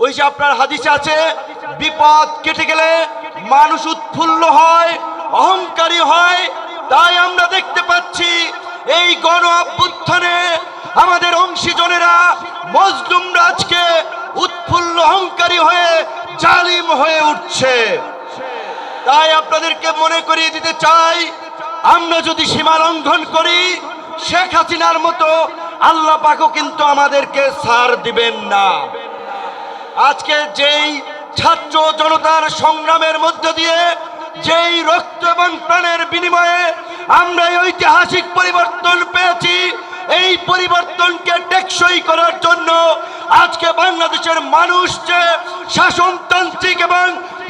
ওই যে আপনার হাদিসে আছে, বিপদ কেটে গেলে মানুষ উৎফুল্ল হয়, অহংকারী হয়, তাই আমরা দেখতে পাচ্ছি এই গণ অভ্যুত্থানে আমাদের অংশীজনেরা মজলুম রাজকে উৎফুল্ল, অহংকারী হয়ে জালিম হয়ে উঠছে। তাই আপনাদেরকে মনে করিয়ে দিতে চাই, আমরা যদি সীমা লঙ্ঘন করি, শেখ হাসিনার মতো আল্লাহ পাকও কিন্তু আমাদেরকে সার দিবেন না। আজকে যেই ছাত্র জনতার সংগ্রামের মধ্য দিয়ে, যেই রক্ত এবং প্রাণের বিনিময়ে আমরা ঐতিহাসিক পরিবর্তন পেয়েছি, এই পরিবর্তনকে টেকসই করার জন্য আজকে বাংলাদেশের মানুষ যে শাসনতান্ত্রিক এবং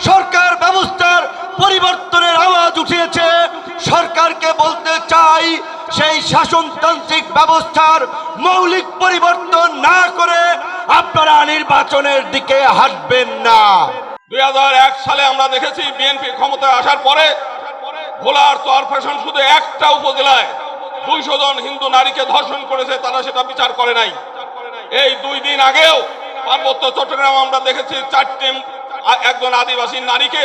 সরকার ব্যবস্থার পরিবর্তনের আওয়াজ উঠিয়েছে, সরকারকে বলতে চাই সেই শাসনতান্ত্রিক ব্যবস্থার মৌলিক পরিবর্তন না করে আপনারা নির্বাচনের দিকে হাঁটবেন না। দুই হাজার এক সালে আমরা দেখেছি বিএনপি ক্ষমতায় আসার পরে ভোলার চরফ্যাশন শুধু একটা উপজেলায় দুইশো জন হিন্দু নারীকে ধর্ষণ করেছে, তারা সেটা বিচার করে নাই। এই দুই দিন আগেও পার্বত্য চট্টগ্রাম আমরা দেখেছি চারটি একজন আদিবাসী নারীকে,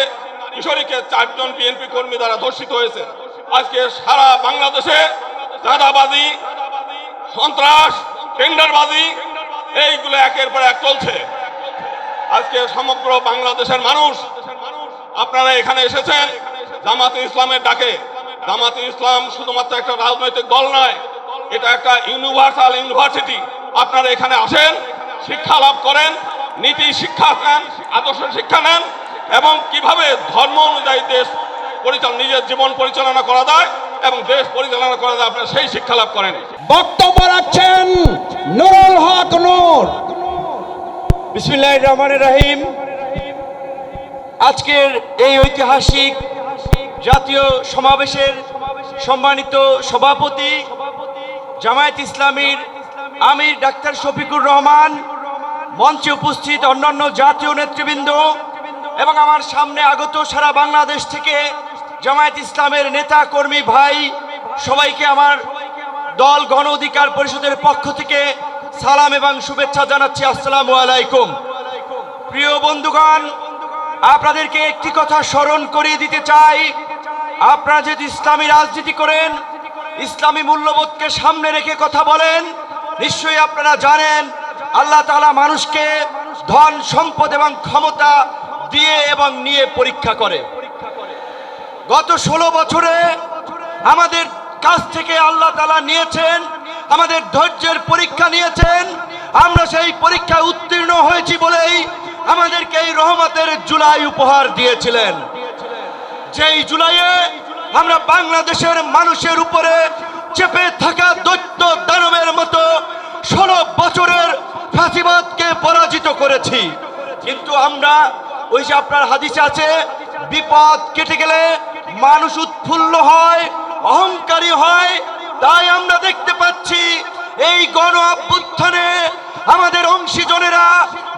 কিশোরীকে চারজন বিএনপি কর্মী দ্বারা ধর্ষিত হয়েছে। আজকে সারা বাংলাদেশে চাঁদাবাজি সন্ত্রাস, টেন্ডারবাজি, এইগুলো একের পর এক চলছে। আজকে সমগ্র বাংলাদেশের মানুষ, আপনারা এখানে এসেছেন জামাতে ইসলামের ডাকে। জামাতে ইসলাম শুধুমাত্র একটা রাজনৈতিক দল নয়, এটা একটা ইউনিভার্সাল ইউনিভার্সিটি। আপনারা এখানে আসেন, শিক্ষা লাভ করেন, নীতি শিক্ষা নেন, আদর্শ শিক্ষা নেন, এবং কীভাবে ধর্ম অনুযায়ী দেশ পরিচালনা, নিজের জীবন পরিচালনা করা যায় এবং দেশ পরিচালনা করা যায়, আপনারা সেই শিক্ষা লাভ করেন। বক্তব্য রাখছেন নুরুল হক নূর। বিসমিল্লাহ রহমান রাহিম। আজকের এই ঐতিহাসিক জাতীয় সমাবেশের সম্মানিত সভাপতি জামায়াত ইসলামীর আমির ডাক্তার শফিকুর রহমান, মঞ্চে উপস্থিত অন্যান্য জাতীয় নেতৃবৃন্দ এবং আমার সামনে আগত সারা বাংলাদেশ থেকে জামায়াত ইসলামের নেতা কর্মী ভাই, সবাইকে আমার দল গণ অধিকার পরিষদের পক্ষ থেকে সালাম এবং শুভেচ্ছা জানাচ্ছি। আসসালামু আলাইকুম। প্রিয় বন্ধুগণ, আপনাদেরকে একটি কথা স্মরণ করিয়ে দিতে চাই। আপনারা যদি ইসলামী রাজনীতি করেন, ইসলামী মূল্যবোধকে সামনে রেখে কথা বলেন নিশ্চয়ই আপনারা জানেন, আল্লাহ তালা মানুষকে ধন, সম্পদ এবং ক্ষমতা দিয়ে এবং নিয়ে পরীক্ষা করে। গত ষোলো বছরে আমাদের কাছ থেকে আল্লাহ তালা নিয়েছেন, আমাদের ধৈর্যের পরীক্ষা নিয়েছেন, আমরা সেই পরীক্ষায় উত্তীর্ণ হয়েছি বলেই আমাদেরকে এই রহমতের জুলাই উপহার দিয়েছিলেন। যেই জুলাইয়ে আমরা বাংলাদেশের মানুষের উপরে চেপে থাকা দৈত্য দানবের মতো ষোলো বছরের ফাঁসিবাদকে পরাজিত করেছি আমরা ওই যে আপনার হাদিসে আছে, বিপদ কেটে গেলে মানুষ উৎফুল্ল হয়, অহংকারী হয়। তাই আমরা দেখতে পাচ্ছি, এই গণ অভ্যুত্থানে আমাদের অংশীজনেরা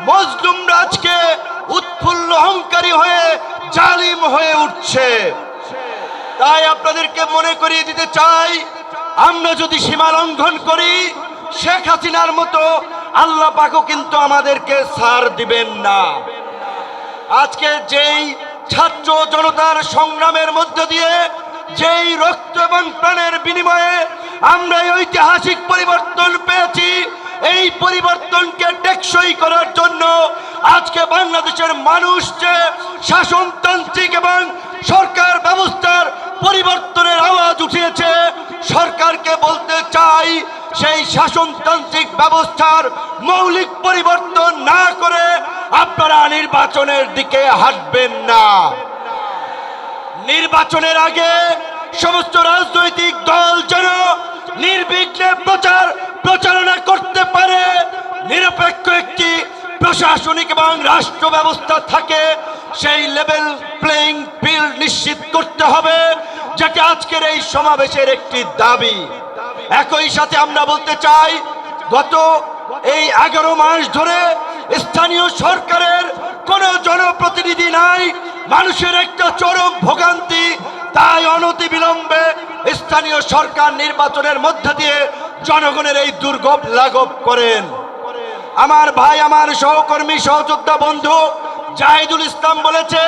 মজলুম রাজকে উৎফুল্ল, অহংকারী হয়ে জালিম হয়ে উঠছে। তাই আপনাদেরকে মনে করিয়ে দিতে চাই, আমরা যদি সীমা লঙ্ঘন করি, শেখ হাসিনার মতো আল্লাহ পাকও কিন্তু আমাদেরকে ছাড় দিবেন না। আজকে যেই ছাত্র জনতার সংগ্রামের মধ্য দিয়ে যেই রক্ত এবং প্রাণের বিনিময়ে আমরা ঐতিহাসিক পরিবর্তন পেয়েছি, এই পরিবর্তনকে টেকসই করার জন্য আজকে বাংলাদেশের মানুষ যে শাসনতান্ত্রিক এবং সরকার ব্যবস্থার পরিবর্তনের আওয়াজ উঠিয়েছে, সরকারকে বলতে চাই সেই শাসনতান্ত্রিক ব্যবস্থার মৌলিক পরিবর্তন না করে আপনারা নির্বাচনের দিকে হাঁটবেন না। নির্বাচনের আগে সমস্ত রাজনৈতিক দল যেন নির্বিঘ্নে প্রচার, প্রচারণা করতে পারে। নিরপেক্ষ একটি প্রশাসনিক এবং রাষ্ট্র ব্যবস্থা থাকে, সেই লেভেল প্লেইং ফিল্ড নিশ্চিত করতে হবে, যেটা আজকের এই সমাবেশের একটি দাবি। একই সাথে আমরা বলতে চাই, গত এই এগারো মাস ধরে স্থানীয় সরকারের কোনো জনপ্রতিনিধি নাই, মানুষের একটা চরম ভোগান্তি, তাই অনতি বিলম্বে স্থানীয় সরকার নির্বাচনের মধ্য দিয়ে জনগণের এই দুর্গব লাঘব করেন। আমার ভাই, আমার সহকর্মী, সহযোদ্ধা বন্ধু জাহিদুল ইসলাম বলেছে,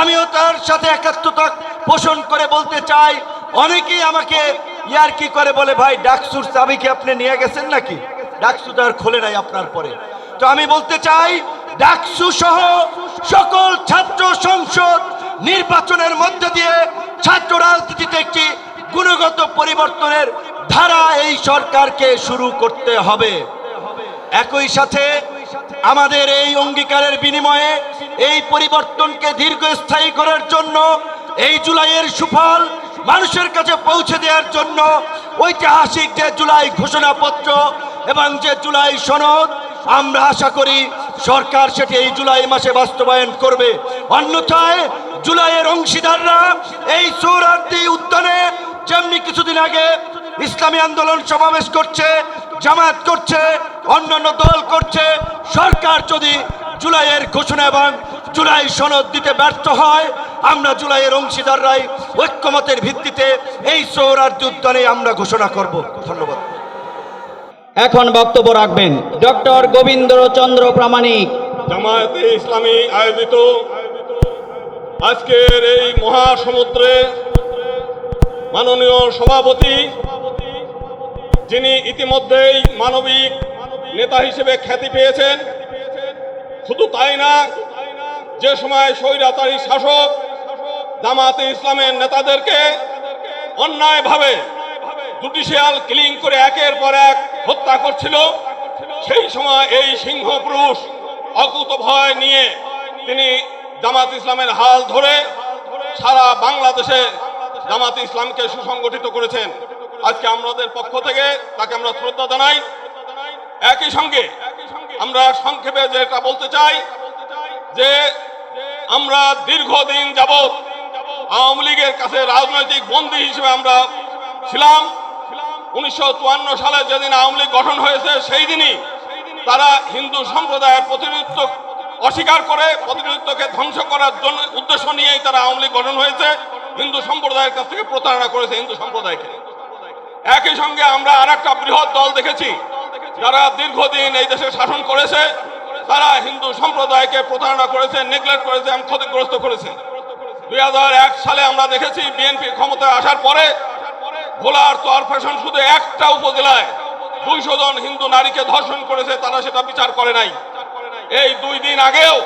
আমিও তার সাথে একাত্মতা পোষণ করে বলতে চাই, অনেকেই আমাকে, ইয়ার কি করে? বলে, ভাই, ডাকসুর চাবি কি আপনি নিয়ে গেছেন নাকি? ডাকসু তো আর খোলে নাই আপনার পরে। তো আমি বলতে চাই ডাকসু সহ সকল ছাত্র সংসদ নির্বাচনের মধ্য দিয়ে ছাত্র রাজনীতিতে একটি গুণগত পরিবর্তনের ধারা এই সরকারকে শুরু করতে হবে। একই সাথে আমাদের এই অঙ্গীকারের বিনিময়ে এই পরিবর্তনকে দীর্ঘস্থায়ী করার জন্য, এই জুলাইয়ের সুফল মানুষের কাছে পৌঁছে দেওয়ার জন্য ঐতিহাসিক যে জুলাই ঘোষণাপত্র এবং যে জুলাই সনদ আমরা আশা করি সরকার সেটি এই জুলাই মাসে বাস্তবায়ন করবে। অন্যথায় জুলাইয়ের অংশীদাররা এই সৌরার্দি উদ্যানে যেমনি কিছুদিন আগে ইসলামী আন্দোলন সমাবেশ করছে, জামায়াত করছে, অন্যান্য দল করছে, সরকার যদি জুলাইয়ের ঘোষণা এবং জুলাই সনদ দিতে ব্যর্থ হয়, আমরা জুলাইয়ের অংশীদাররাই ঐক্যমতের ভিত্তিতে এই সৌরার্দি উদ্যানে আমরা ঘোষণা করব। ধন্যবাদ। এখন বক্তব্য রাখবেন। ডক্টর গোবিন্দচন্দ্র প্রামাণিক। জামায়াতে ইসলামী আয়োজিত আজকের এই মহাসমুদ্রে মাননীয় সভাপতি, যিনি ইতিমধ্যেই মানবিক নেতা হিসেবে খ্যাতি পেয়েছেন, শুধু তাই না, যে সময় স্বৈরাচারী শাসক জামাতে ইসলামের নেতাদেরকে অন্যায়ভাবে জুডিশিয়াল কিলিং করে একের পর এক হত্যা করছিল। সেই সময় এই সিংহ পুরুষ অকুত ভয় নিয়ে তিনি জামাত ইসলামের হাল ধরে সারা বাংলাদেশে জামাত ইসলামকে সুসংগঠিত করেছেন। আজকে আমাদের পক্ষ থেকে তাকে আমরা শ্রদ্ধা জানাই। একই সঙ্গে আমরা সংক্ষেপে যেটা বলতে চাই যে আমরা দীর্ঘদিন যাবৎ আওয়ামী লীগের কাছে রাজনৈতিক বন্দী হিসেবে আমরা ছিলাম। উনিশশো চুয়ান্ন সালে যেদিন আওয়ামী লীগ গঠন হয়েছে, সেই দিনই তারা হিন্দু সম্প্রদায়ের প্রতিনিধিত্ব অস্বীকার করে, প্রতিনিধিত্বকে ধ্বংস করার জন্য উদ্দেশ্য নিয়েই তারা আওয়ামী লীগ গঠন হয়েছে। হিন্দু সম্প্রদায়ের কাছ থেকে প্রতারণা করেছে হিন্দু সম্প্রদায়কে। একই সঙ্গে আমরা আর একটা বৃহৎ দল দেখেছি, যারা দীর্ঘদিন এই দেশে শাসন করেছে। তারা হিন্দু সম্প্রদায়কে প্রতারণা করেছে নেগলেক্ট করেছে এবং ক্ষতিগ্রস্ত করেছে। দুই হাজার এক সালে আমরা দেখেছি বিএনপি ক্ষমতায় আসার পরে ভোলার চর ফ্যাশন শুধু একটা উপজেলায়। দুইশো জন হিন্দু নারীকে ধর্ষণ করেছে, তারা সেটা বিচার করে নাই। এই দুই দিন আগেও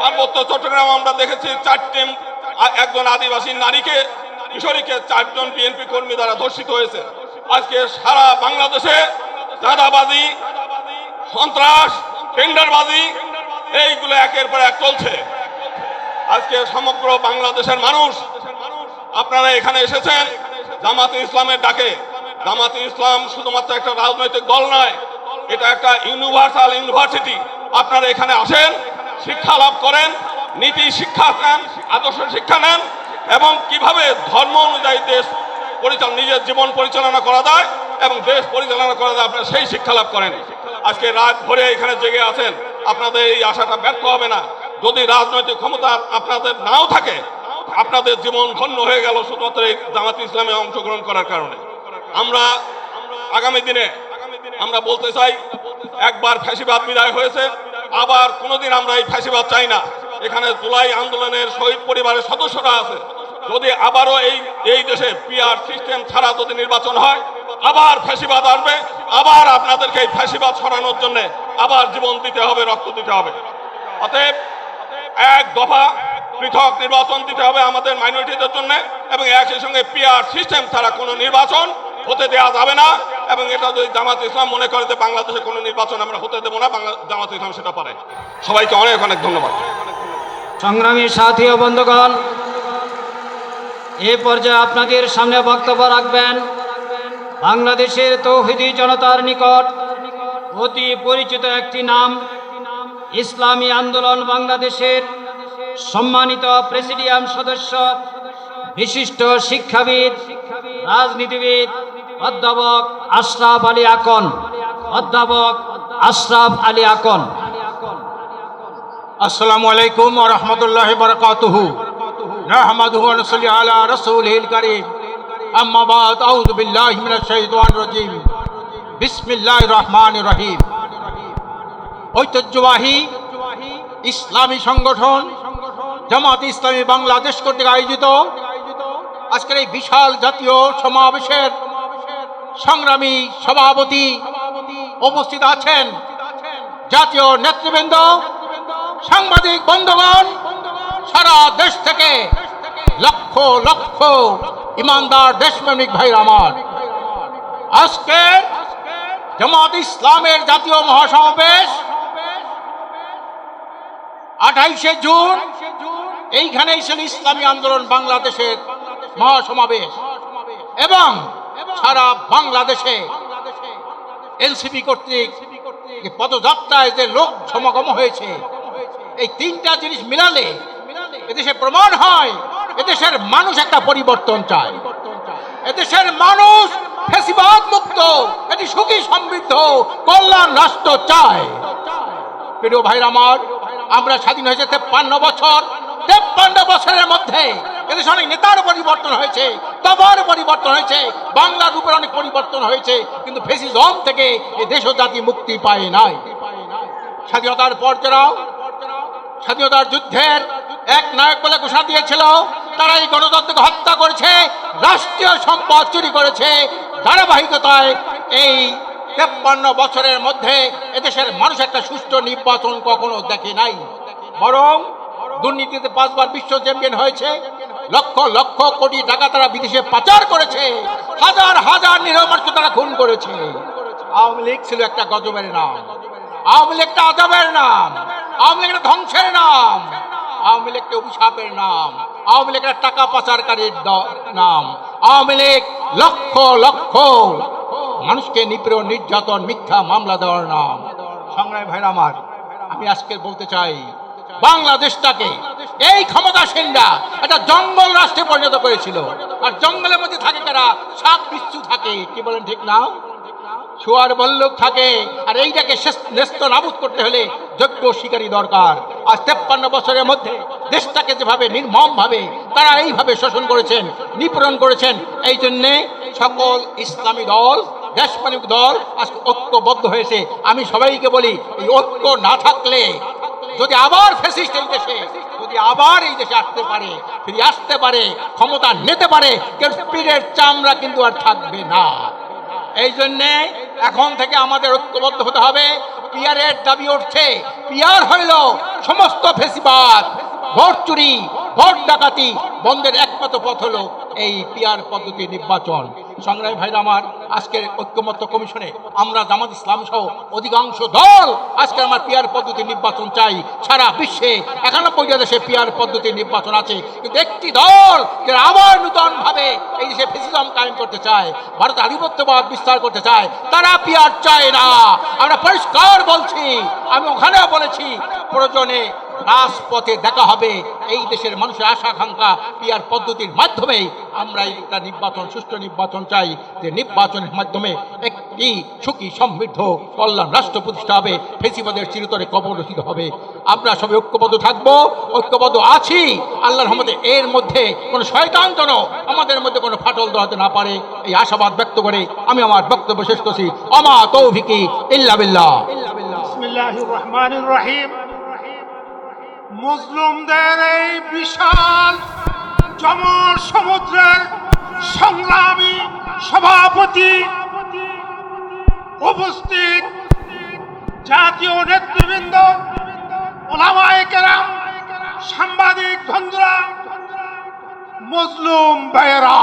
পার্বত্য চট্টগ্রাম আমরা দেখেছি চারটি একজন আদিবাসী নারীকে, কিশোরীকে চারজন বিএনপি কর্মী দ্বারা ধর্ষিত হয়েছে। আজকে সারা বাংলাদেশে চাঁদাবাজি, সন্ত্রাস, টেন্ডারবাজি, এইগুলো একের পর এক চলছে। আজকে সমগ্র বাংলাদেশের মানুষ, আপনারা এখানে এসেছেন জামাতে ইসলামের ডাকে। জামাতে ইসলাম শুধুমাত্র একটা রাজনৈতিক দল নয়, এটা একটা ইউনিভার্সাল ইউনিভার্সিটি আপনারা এখানে আসেন, শিক্ষা লাভ করেন, নীতি, শিক্ষা নেন, আদর্শ শিক্ষা নেন, এবং কীভাবে ধর্ম অনুযায়ী দেশ পরিচালনা, নিজের জীবন পরিচালনা করা যায় এবং দেশ পরিচালনা করা যায়, আপনারা সেই শিক্ষা লাভ করেন। আজকে রাত ভরে এখানে জেগে আছেন, আপনাদের এই আশাটা ব্যর্থ হবে না। যদি রাজনৈতিক ক্ষমতা আপনাদের নাও থাকে আপনাদের জীবন ধন্য হয়ে গেল শুধুমাত্র জামাত ইসলামে অংশগ্রহণ করার কারণে। আমরা আগামী দিনে আমরা বলতে চাই, একবার ফ্যাসিবাদ বিদায় হয়েছে, আবার কোনোদিন আমরা এই ফ্যাসিবাদ চাই না। এখানে জুলাই আন্দোলনের শহীদ পরিবারের সদস্যরা আছে। যদি আবারও এই এই দেশে পিআর সিস্টেম ছাড়া যদি নির্বাচন হয়, আবার ফ্যাসিবাদ আসবে, আবার আপনাদেরকে এই ফ্যাসিবাদ সরানোর জন্য আবার জীবন দিতে হবে, রক্ত দিতে হবে। অতএব এক দফা পৃথক নির্বাচন দিতে হবে আমাদের মাইনরিটিদের জন্য এবং একই সঙ্গে পিআর সিস্টেম ছাড়া কোনো নির্বাচন হতে দেওয়া যাবে না এবং এটা যদি জামাত ইসলাম মনে করে যে বাংলাদেশে কোনো নির্বাচন আমরা হতে দেবো না, বাংলা, জামাত ইসলাম সেটা পারে। সবাইকে অনেক অনেক ধন্যবাদ। সংগ্রামী সাথী ও বন্ধুগণ, এ পর্যায়ে আপনাদের সামনে বক্তব্য রাখবেন বাংলাদেশের তৌহিদি জনতার নিকট অতি পরিচিত একটি নাম, ইসলামী আন্দোলন বাংলাদেশের সম্মানিত প্রেসিডিয়াম সদস্য, বিশিষ্ট শিক্ষাবিদ, রাজনীতিবিদ, অধ্যাপক আশরাফ আলী আকন, অধ্যাপক আশরাফ আলী আকন। আসসালামু আলাইকুম ওয়া রাহমাতুল্লাহি ওয়া বারাকাতুহু। নাহমাদুহু ওয়া নুসাল্লি আলা রাসূলিহিল কারীম। আম্মা বাদ, আউযু বিল্লাহি মিনাশ শাইতানির রাজীম। বিসমিল্লাহির রহমানির রহিম। ঐতিহ্যবাহী ইসলামী সংগঠন জামাত ইসলামী বাংলাদেশ কর্তৃক আয়োজিত আজকের এই বিশাল জাতীয় সমাবেশের সংগ্রামী সভাপতি উপস্থিত আছেন জাতীয় নেতৃবৃন্দ, সাংবাদিক বন্ধুগণ, সারা দেশ থেকে লক্ষ লক্ষ ইমানদার দেশপ্রেমিক ভাইরা আমার। আজকে জামাত ইসলামের জাতীয় মহাসমাবেশ আঠাইশে জুন এইখানেই ছিল ইসলামী আন্দোলন বাংলাদেশের মহাসমাবেশ। এবং সারা বাংলাদেশে এনসিপি কর্তৃক পদযাত্রায় যে লোক সমাগম হয়েছে, এই তিনটা জিনিস মিলালে এদেশে প্রমাণ হয়, এদেশের মানুষ একটা পরিবর্তন চায়। এদেশের মানুষ ফেসিবাদ মুক্ত, এটি সুখী সমৃদ্ধ, কল্যাণ রাষ্ট্র চায়। প্রিয় ভাইরা আমার, আমরা স্বাধীন হয়েছে তেপ্পান্ন বছর বছরের মধ্যে এদেশে অনেক নেতার পরিবর্তন হয়েছে, তবর পরিবর্তন হয়েছে, বাংলার অনেক পরিবর্তন হয়েছে, কিন্তু থেকে এই দেশ জাতি মুক্তি পায় নাই। স্বাধীনতার পর যারা স্বাধীনতার যুদ্ধের এক নায়ক বলে ঘোষণা দিয়েছিল, তারা এই গণতন্ত্রকে হত্যা করেছে, রাষ্ট্রীয় সম্পদ চুরি করেছে। ধারাবাহিকতায় এই তেপ্পান্ন বছরের মধ্যে এদেশের মানুষ একটা সুষ্ঠু নির্বাচন কখনো দেখে নাই। বরং দুর্নীতিতে পাঁচবার বিশ্ব চ্যাম্পিয়ন হয়েছে। লক্ষ লক্ষ কোটি টাকা তারা বিদেশে পাচার করেছে। হাজার হাজার মানুষকে তারা খুন করেছে। আওয়ামী লীগ ছিল একটা গজবের নাম। আওয়ামী লীগ একটা আজবের নাম। আওয়ামী লীগ একটা ধ্বংসের নাম। আওয়ামী লীগ একটা অভিশাপের নাম। আওয়ামী লীগ একটা টাকা পাচারকারীর নাম। আওয়ামী লীগ লক্ষ লক্ষ মানুষকে নিপীড়ন নির্যাতন, মিথ্যা মামলা দেওয়ার নাম। সংগ্রামী ভাইরা আমার, আমি আজকে বলতে চাই বাংলাদেশটাকে। এই ক্ষমতাসীনরা একটা জঙ্গল রাষ্ট্রে পরিণত করেছিল। আর জঙ্গলের মধ্যে থাকে কারা? সাপ বিচ্ছু থাকে। কি বলেন ঠিক না? শুয়ার বল্লভ থাকে। আর এইটাকে নেস্ত নাবুদ করতে হলে যোগ্য শিকারী দরকার। আর তেপ্পান্ন বছরের মধ্যে দেশটাকে যেভাবে নির্মম ভাবে তারা এইভাবে শোষণ করেছেন, নিপীড়ন করেছেন, এই জন্যে সকল ইসলামী দল, দেশপ্রেমিক দল আজকে ঐক্যবদ্ধ হয়েছে। আমি সবাইকে বলি, এই ঐক্য না থাকলে যদি আবার ফেসিস্ট এই দেশে, যদি আবার এই দেশে আসতে পারে ফিরে আসতে পারে, ক্ষমতা নিতে পারে পীরের চামড়া কিন্তু আর থাকবে না। এই জন্যে এখন থেকে আমাদের ঐক্যবদ্ধ হতে হবে। পিয়ারের দাবি উঠছে, পিয়ার হইল সমস্ত ফেসিবাদ, ভোট চুরি, ভোট ডাকাতি, বন্ধের একমাত্র পথ হলো এই পিয়ার পদ্ধতি নির্বাচন। সংগ্রামী ভাইরা আমার, আজকের ঐক্যমত্য কমিশনে আমরা জামাত ইসলাম সহ অধিকাংশ দল আজকে আমার পিয়ার পদ্ধতি নির্বাচন চাই। সারা বিশ্বে একানব্বইটা দেশে পিয়ার পদ্ধতি নির্বাচন আছে। কিন্তু একটি দল যারা আবার নূতন ভাবে এই দেশে ফেসিজম কায়েম করতে চায়, ভারত আধিপত্যবাদ বিস্তার করতে চায়, তারা পিয়ার চায় না। আমরা পরিষ্কার বলছি, আমি ওখানেও বলেছি, প্রয়োজনে রাজপথে দেখা হবে। এই দেশের মানুষের আশা আকাঙ্ক্ষা পিয়ার পদ্ধতির মাধ্যমে আমরা একটা নির্বাচন, সুষ্ঠু নির্বাচন চাই। যে নির্বাচনের মাধ্যমে একটি সুখী, সমৃদ্ধ, কল্যাণ রাষ্ট্র প্রতিষ্ঠা হবে, ফেসিবাদের চিরতরে কবরচিত হবে। আমরা সবাই ঐক্যবদ্ধ থাকব, ঐক্যবদ্ধ আছি। আল্লাহর রহমতে এর মধ্যে কোনো শয়তান যেন আমাদের মধ্যে কোনো ফাটল দেওয়াতে না পারে। এই আশাবাদ ব্যক্ত করে আমি আমার বক্তব্য শেষ করছি। অমা তৌফিকি ইল্লা রহমানির রহিম। মুসলিমদের এই বিশাল জম সমুদ্রের সংগ্রামী সভাপতি উপস্থিত জাতীয় নেতৃবৃন্দ, ওলামায়ে কেরাম, সাংবাদিক বন্ধুরা, মুসলিম ভাইয়েরা।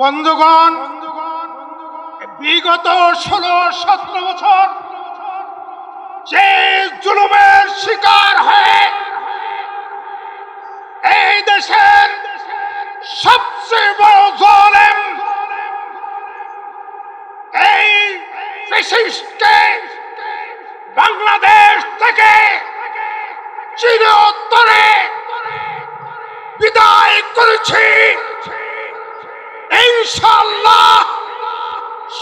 বন্ধুগণ, বিগত ষোলো সতেরো বছর যে জুলুমের শিকার হয়ে এই দেশের সবচেয়ে বড় জলেম এই ফেসিস্টকে বাংলাদেশ থেকে চিরতরে বিদায় করেছি। ইনশাল্লাহ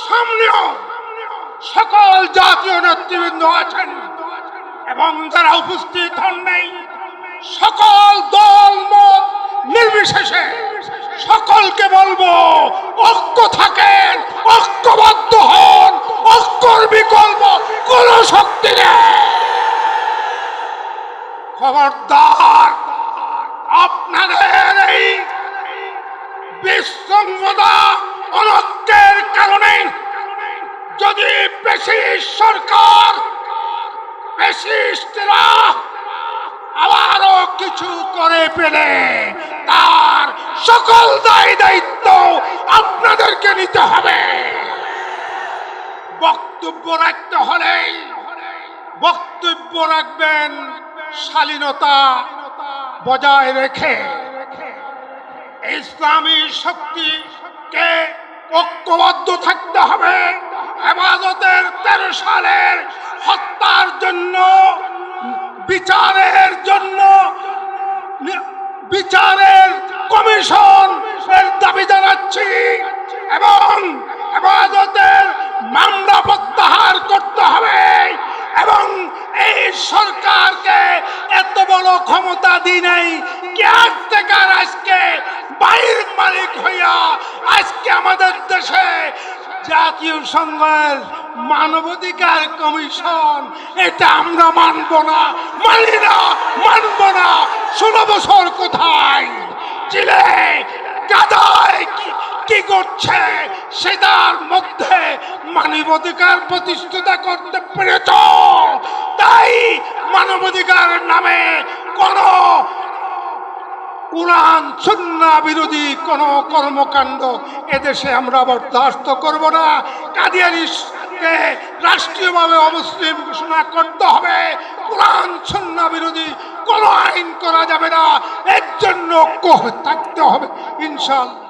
সামনেও সকল জাতীয় নেতৃবৃন্দ আছেন। এবং যারা উপস্থিত হন নাই, সকল দল, মত নির্বিশেষে সকলকে বলব, ঐক্য থাকেন, ঐক্যবদ্ধ হন, ঐক্যর বিকল্প কোন শক্তি খবরদার, আপনাদের এই বিশৃঙ্খলা অনত্যের কারণে যদি বেশি সরকার বেশিরা আবারও কিছু করে পেলে তার সকল দায় দায়িত্ব আপনাদেরকে নিতে হবে। বক্তব্য রাখতে হলেই বক্তব্য রাখবেন শালীনতা বজায় রেখে। ইসলামী শক্তি শক্তিকে ঐক্যবদ্ধ থাকতে হবে? হেফাজতের তেরো সালের হত্যার জন্য, বিচারের জন্য, বিচারের কমিশন এর দাবি জানাচ্ছি এবং হেফাজতের মামলা প্রত্যাহার করতে হবে এবং এই সরকারকে এত বড় ক্ষমতা দিই নাই কেয়ারটেকার আজকে বাইর মালিক হইয়া আজকে আমাদের দেশে জাতীয় সংঘের মানবাধিকার কমিশন, এটা আমরা মানব না মানি না মানব না। ষোলো বছর কোথায়? চিলে কি করছে? সেটার মধ্যে মানবাধিকার প্রতিষ্ঠিত করতে পেরেছ। তাই মানবাধিকার নামে কোন কোরআন, সন্না বিরোধী কোন কর্মকাণ্ড এদেশে আমরা বরদাস্ত করব না। কাদিয়ানিকে রাষ্ট্রীয়ভাবে অমুসলিম ঘোষণা করতে হবে। কোরআন, সন্না বিরোধী কোন আইন করা যাবে না। এর জন্য কোহ থাকতে হবে ইনশাল্লাহ